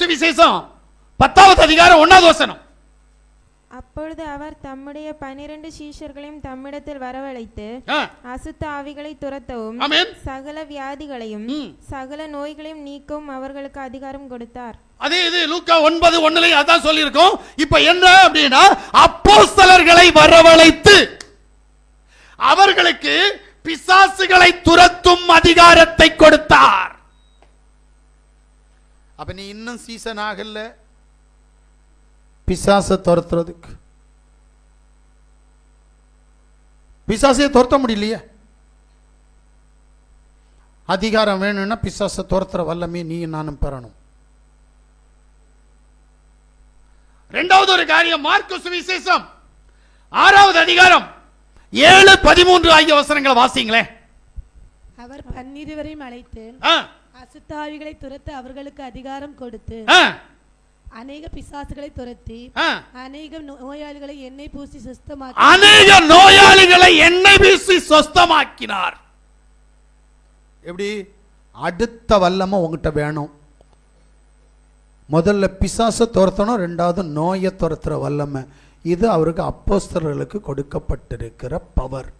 சுவிசேஷம் பத்தாவது அதிகாரம் ஒன்னாவது வசனம். அப்பொழுது அவர் தம்முடைய பனிரெண்டு சீஷர்களையும் தம்மிடத்தில் வரவழைத்து அசுத்த ஆவிகளை துரத்தவும் சகல வியாதிகளையும். சகல நோய்களையும் நீக்கவும் அவர்களுக்கு அதிகாரம் கொடுத்தார். அதே இது லூக்கா ஒன்பது ஒண்ணுலயும் அதான் சொல்லியிருக்கோம். இப்ப என்ன அப்படின்னா அப்போஸ்தலர்களை வரவழைத்து அவர்களுக்கு பிசாசுகளை துரத்தும் அதிகாரத்தை கொடுத்தார். அப்ப நீ இன்னும் சீசன் ஆகல. பிசாசை துரத்துறதுக்கு. பிசாசையை துரத்த முடியலையே. அதிகாரம் வேணும்னா பிசாசை துரத்துற வல்லமே நீ நானும் பெறணும். இரண்டாவது ஒரு காரியம் மார்க்கு சுவிசேஷம் ஆறாவது அதிகாரம். ஏழு பதிமூன்று ஆகிய வசனங்களை வாசிங்களேன். அவர் பன்னிருவரையும் அழைத்து அசுத்தாவிகளை துரத்த அவர்களுக்கு அதிகாரம் கொடுத்து அநேக பிசாசுகளை துரத்தி. அநேக நோயாளிகளை எண்ணெய் பூசி சுஸ்தமாக்கி அநேக நோயாளிகளை எண்ணெய் வீசி சொஸ்தமாக்கினார். எப்படி? அடுத்த வல்லமை உங்ககிட்ட வேணும். முதல்ல பிசாசை துரத்தணும் ரெண்டாவது நோயை துரத்துற வல்லமை. இது அவருக்கு அப்போஸ்தலர்களுக்கு கொடுக்கப்பட்டிருக்கிற பவர்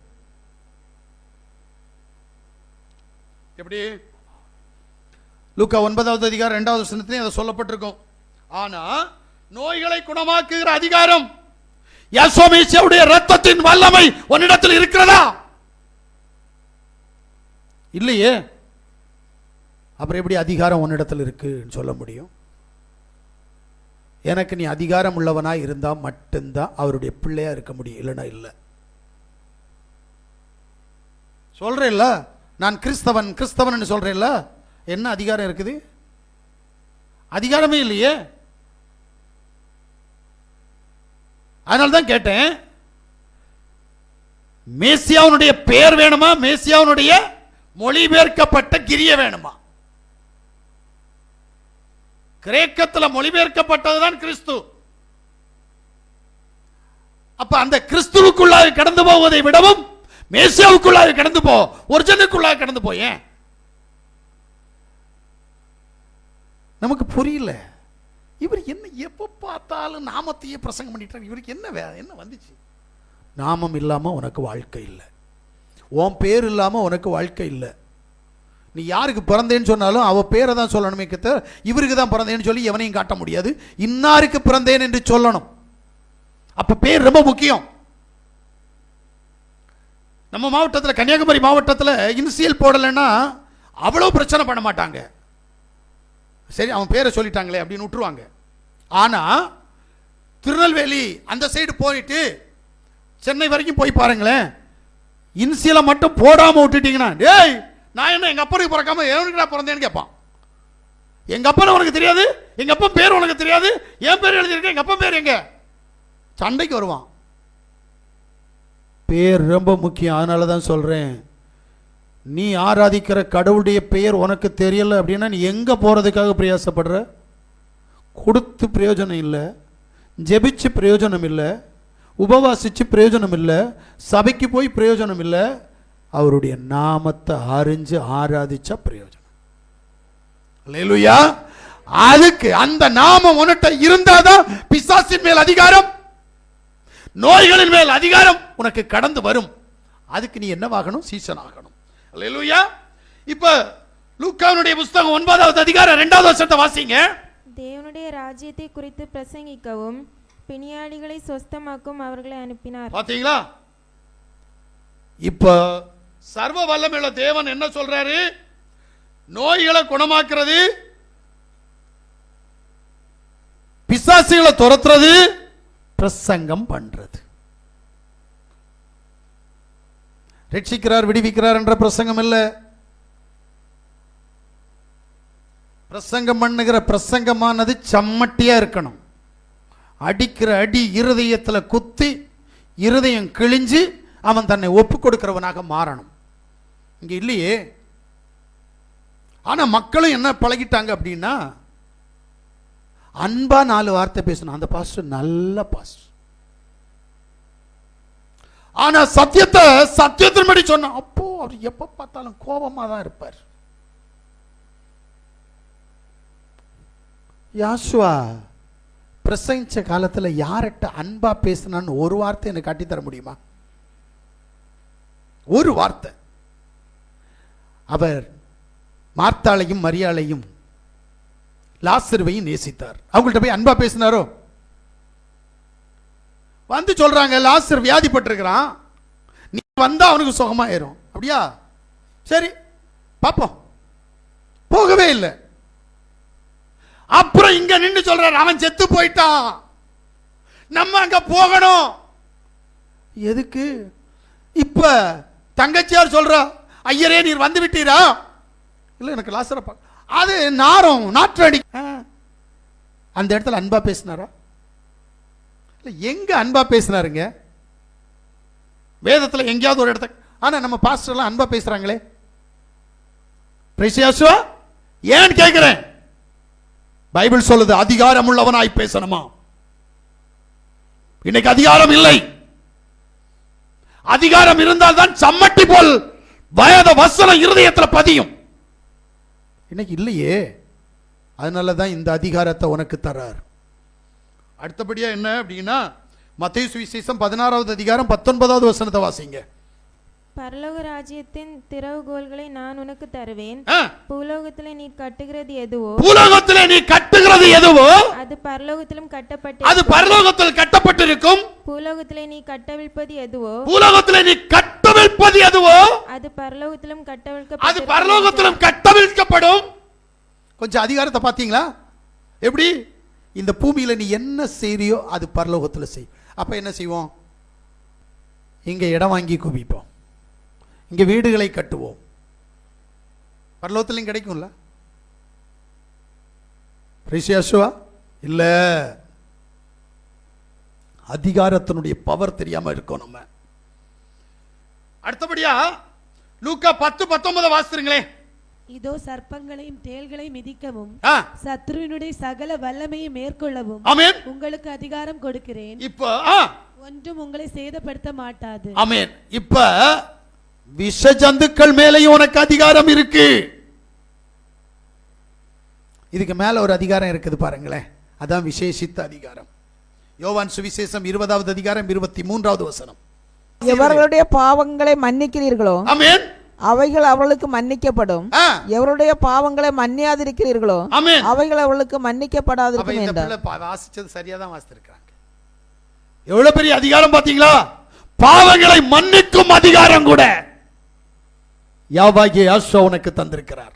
எப்படி? லூக்கா ஒன்பதாவது அதிகாரம் ரெண்டாவது வசனத்திலையும் அதை சொல்லப்பட்டிருக்கும். ஆனா நோய்களை குணமாக்குகிற அதிகாரம் யசோமேசியாவுடைய ரத்தத்தின் வல்லமை உன்னிடத்தில் இருக்கிறதா? இல்லையே. அப்புறம் எப்படி அதிகாரம் உன்னிடத்தில் இருக்குன்னு சொல்ல முடியும்? எனக்கு நீ அதிகாரம் உள்ளவனா இருந்தா மட்டும்தான் அவருடைய பிள்ளையா இருக்க முடியும் இல்லைன்னா இல்லை. சொல்கிறேன்ல நான் கிறிஸ்தவன் கிறிஸ்தவன் சொல்றேன்ல? என்ன அதிகாரம் இருக்குது? அதிகாரமே இல்லையே. அதனால தான் கேட்டேன் மேசியாவுடைய பெயர் வேணுமா? மேசியாவுடைய மொழிபெயர்க்கப்பட்ட கிரிய வேணுமா? கிரேக்கத்தில் மொழிபெயர்க்கப்பட்டதுதான் கிறிஸ்து. அப்ப அந்த கிறிஸ்துவுக்குள்ளாக கடந்து போவதை விடவும் மேசியாவுக்குள்ளாக கடந்து போ ஒரிஜினுக்குள்ளாக கடந்து போயேன் நமக்கு புரியல. இவர் என்ன எப்போ பார்த்தாலும் நாமத்தையே பிரசங்கம் பண்ணிட்டார். இவருக்கு என்ன வே என்ன வந்துச்சு? நாமம் இல்லாமல் உனக்கு வாழ்க்கை இல்லை. உன் பேர் இல்லாமல் உனக்கு வாழ்க்கை இல்லை. நீ யாருக்கு பிறந்தேன்னு சொன்னாலும் அவள் பேரை தான் சொல்லணுமே கத்த இவருக்கு தான் பிறந்தேன்னு சொல்லி எவனையும் காட்ட முடியாது. இன்னாருக்கு பிறந்தேன் என்று சொல்லணும். அப்போ பேர் ரொம்ப முக்கியம். நம்ம மாவட்டத்தில் கன்னியாகுமரி மாவட்டத்தில் இன்சியல் போடலைன்னா அவ்வளோ பிரச்சனை பண்ண மாட்டாங்க. சரி அவன் பேரை சொல்லிட்டாங்களே அப்படின்னு விட்டுருவாங்க ஆனால் திருநெல்வேலி அந்த சைடு போயிட்டு சென்னை வரைக்கும் போய் பாருங்களேன். இன்சியலை மட்டும் போடாமல் விட்டுட்டீங்கன்னா டேய் நான் என்ன எங்கள் அப்பனுக்கு பிறக்காம எவனுக்கு நான் பிறந்தேன்னு கேட்பான் எங்கள் அப்பனை உனக்கு தெரியாது? எங்கள் அப்பா பேர் உனக்கு தெரியாது? என் பேர் எழுதியிருக்கேன் எங்கள் அப்பா பேர் எங்க? சண்டைக்கு வருவான். பேர் ரொம்ப முக்கியம் அதனால தான் சொல்கிறேன் நீ ஆராதிக்கிற கடவுளுடைய பெயர் உனக்கு தெரியலை அப்படின்னா நீ எங்கே போறதுக்காக பிரயாசப்படுற? கொடுத்து பிரயோஜனம் இல்லை. ஜெபிச்சு பிரயோஜனம் இல்லை. உபவாசிச்சு பிரயோஜனம் இல்லை. சபைக்கு போய் பிரயோஜனம் இல்லை. அவருடைய நாமத்தை அறிஞ்சு ஆராதிச்சா பிரயோஜனம். லேலுயா அதுக்கு அந்த நாமம் உன்கிட்ட இருந்தாதான் பிசாசின் மேல் அதிகாரம் நோய்களின் மேல் அதிகாரம் உனக்கு கடந்து வரும். அதுக்கு நீ என்னவாகணும்? சீசன் ஆகணும் அல்லேலூயா இப்ப லூக்காவுடைய புஸ்தகம் ஒன்பதாவது அதிகாரம் இரண்டாவது வருஷத்தை வாசிங்க. தேவனுடைய ராஜ்யத்தை குறித்து பிரசங்கிக்கவும் பிணியாளிகளை சொஸ்தமாக்கும் அவர்களை அனுப்பினார். பாத்தீங்களா? இப்ப சர்வ வல்லமையுள்ள தேவன் என்ன சொல்றாரு? நோய்களை குணமாக்குறது பிசாசுகளை துரத்துறது பிரசங்கம் பண்றது. ரட்சிக்கிறார் விடுவிக்கிறார் என்ற பிரசங்கம் இல்ல. பிரசங்கம் பண்ணுகிற பிரசங்கமானது சம்மட்டியா இருக்கணும். அடிக்கிற அடி இருதயத்தில் குத்தி இருதயம் கிழிஞ்சு அவன் தன்னை ஒப்பு கொடுக்கிறவனாக மாறணும். இங்க இல்லையே. ஆனா மக்களும் என்ன பழகிட்டாங்க அப்படின்னா அன்பா நாலு வார்த்தை பேசணும். அந்த பாஸ்டர் நல்ல பாஸ்டர் ஆனா சத்தியத்தை சத்தியத்தின்படி சொன்ன அப்போ அவர் எப்ப பார்த்தாலும் கோபமா தான் இருப்பார். யாசுவா பிரசங்கிச்ச காலத்துல யார்கிட்ட அன்பா பேசினான்னு ஒரு வார்த்தை எனக்கு காட்டித்தர முடியுமா? ஒரு வார்த்தை. அவர் மார்த்தாளையும் மரியாளையும் லாசருவையும் நேசித்தார். அவங்கள்ட்ட போய் அன்பா பேசினாரோ? வந்து சொல்கிறாங்க லாஸ்டர் வியாதிப்பட்டிருக்கிறான். நீ வந்தால் அவனுக்கு சுகமாயிரும். அப்படியா? சரி பார்ப்போம் போகவே இல்லை. அப்புறம் இங்க நின்று சொல்றாரு அவன் செத்து போயிட்டான். நம்ம அங்க போகணும். எதுக்கு? இப்ப தங்கச்சியார் சொல்றா ஐயரே நீர் வந்து விட்டீரா? இல்ல எனக்கு லாசரப்பா பா- அது நாரம் நாற்றடி அடி அந்த இடத்துல அன்பா பேசினாரா? இல்லை எங்க அன்பா பேசினாருங்க வேதத்துல எங்கேயாவது ஒரு இடத்துல ஆனா நம்ம பாஸ்டர்லாம் அன்பா பேசுறாங்களே? பிரிசியாசுவா ஏன் கேட்குறேன் பைபிள் சொல்லுது அதிகாரம் உள்ளவனாய் பேசணுமா? இன்னைக்கு அதிகாரம் இல்லை. அதிகாரம் இருந்தால் தான் சம்மட்டி போல் வயத வசனம் இருதயத்துல பதியும். இன்னைக்கு இல்லையே. அதனால தான் இந்த அதிகாரத்தை உனக்கு தர்றார். அடுத்தபடியா என்ன அப்படின்னா மத்திய சுவிசேஷம் பதினாறாவது அதிகாரம் பத்தொன்பதாவது வசனத்தை வாசிங்க. பரலோக ராஜ்யத்தின் திறவுகோல்களை நான் உனக்கு தருவேன். பூலோகத்திலே நீ கட்டுகிறது எதுவோ? பூலோகத்திலே நீ கட்டுகிறது எதுவோ? அது பரலோகத்திலும் கட்டப்பட்டு அது பரலோகத்தில் கட்டப்பட்டிருக்கும். பூலோகத்திலே நீ கட்டவிழ்ப்பது எதுவோ? பூலோகத்திலே நீ கட்டவிழ்ப்பது எதுவோ? அது பரலோகத்திலும் அது கட்டவிழ்க்கப்பட்டு பரலோகத்திலும் கட்டவிழ்க்கப்படும். கொஞ்சம் அதிகாரத்தை பார்த்தீங்களா? எப்படி? இந்த பூமியில் நீ என்ன செய்கிறியோ அது பரலோகத்தில் செய். அப்போ என்ன செய்வோம்? இங்கே இடம் வாங்கி குவிப்போம். இங்கே வீடுகளை கட்டுவோம். பரலோகத்துலையும் கிடைக்கும்ல? ரிஷியாசுவா இல்லை. அதிகாரத்தினுடைய பவர் தெரியாமல் இருக்கோம் நம்ம. அடுத்தபடியா லூக்கா பத்து பத்தொன்பதை வாசித்துருங்களேன் இதோ சர்ப்பங்களையும் தேள்களையும் மிதிக்கவும் சத்ருவினுடைய சகல வல்லமையை மேற்கொள்ளவும் உங்களுக்கு அதிகாரம் கொடுக்கிறேன். இப்போ ஒன்றும் உங்களை சேதப்படுத்த மாட்டாது. ஆமென். இப்ப விஷ ஜந்துக்கள் மேலேயும் உனக்கு அதிகாரம் இருக்கு. இதுக்கு மேல ஒரு அதிகாரம் இருக்குது பாருங்களேன். அதான் விசேஷித்த அதிகாரம். யோவான் சுவிசேஷம் இருபதாவது அதிகாரம் இருபத்தி மூன்றாவது வசனம். எவர்களுடைய பாவங்களை மன்னிக்கிறீர்களோ ஆமென். அவைகள் அவர்களுக்கு மன்னிக்கப்படும். எவருடைய பாவங்களை மன்னியாதிருக்கிறீர்களோ அவைகள் அவர்களுக்கு அப்ப மன்னிக்கப்படாதிருக்கும் என்றார். வாசிச்சது சரியா தான் வாசித்திருக்காங்க எவ்வளவு பெரிய அதிகாரம் பாத்தீங்களா? பாவங்களை மன்னிக்கும் அதிகாரம் கூட யாவாகிய யாசுவா உனக்கு தந்திருக்கிறார்.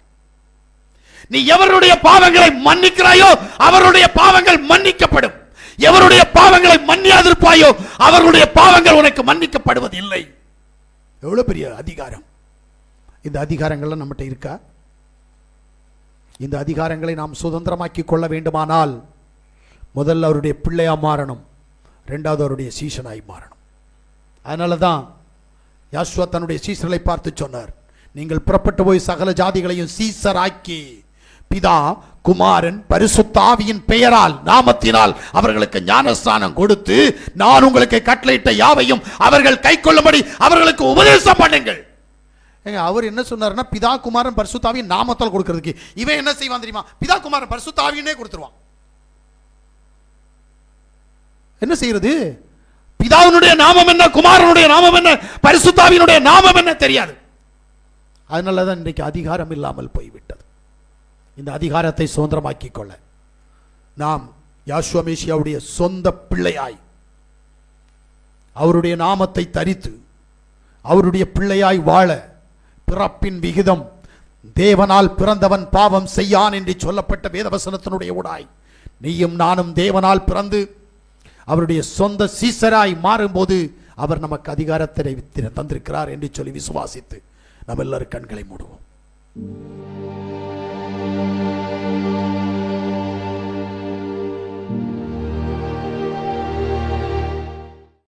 நீ எவருடைய பாவங்களை மன்னிக்கிறாயோ அவருடைய பாவங்கள் மன்னிக்கப்படும். எவருடைய பாவங்களை மன்னியாதிருப்பாயோ அவர்களுடைய பாவங்கள் உனக்கு மன்னிக்கப்படுவது இல்லை எவ்வளவு பெரிய அதிகாரம். இந்த அதிகாரங்கள்லாம் நம்மகிட்ட இருக்கா? இந்த அதிகாரங்களை நாம் சுதந்திரமாக்கி கொள்ள வேண்டுமானால் முதல்ல அவருடைய பிள்ளையாக மாறணும். ரெண்டாவது அவருடைய சீசனாய் மாறணும். அதனால தான் யாஸ்வா தன்னுடைய சீசர்களை பார்த்து சொன்னார். நீங்கள் புறப்பட்டு போய் சகல ஜாதிகளையும் சீசராக்கி பிதா குமாரன் பரிசுத்தாவியின் பெயரால் நாமத்தினால் அவர்களுக்கு ஞானஸ்தானம் கொடுத்து நான் உங்களுக்கு கட்டளையிட்ட யாவையும் அவர்கள் கைக்கொள்ளும்படி அவர்களுக்கு உபதேசம் பண்ணுங்கள். ஏங்க அவர் என்ன சொன்னார்னா பிதா குமாரன் பரிசுத்தாவின் நாமத்தால் கொடுக்கறதுக்கு. இவன் என்ன செய்வான் தெரியுமா? பிதா குமாரன் பரிசுத்தாவினே கொடுத்துருவான். என்ன செய்யறது? பிதாவினுடைய நாமம் என்ன? குமாரனுடைய நாமம் என்ன? பரிசுத்தாவினுடைய நாமம் என்ன? தெரியாது. அதனால தான் இன்றைக்கு அதிகாரம் இல்லாமல் போய்விட்டது. இந்த அதிகாரத்தை சுதந்திரமாக்கிக் கொள்ள. நாம் யாஸ்வமேஷியாவுடைய சொந்த பிள்ளையாய் அவருடைய நாமத்தை தரித்து அவருடைய பிள்ளையாய் வாழ பிறப்பின் விகிதம். தேவனால் பிறந்தவன் பாவம் செய்யான் என்று சொல்லப்பட்ட வேதவசனத்தினுடைய உடாய் நீயும் நானும் தேவனால் பிறந்து அவருடைய சொந்த சீசராய் மாறும்போது அவர் நமக்கு அதிகாரத்தை தந்திருக்கிறார் என்று சொல்லி விசுவாசித்து நம்ம எல்லாரும் கண்களை மூடுவோம்.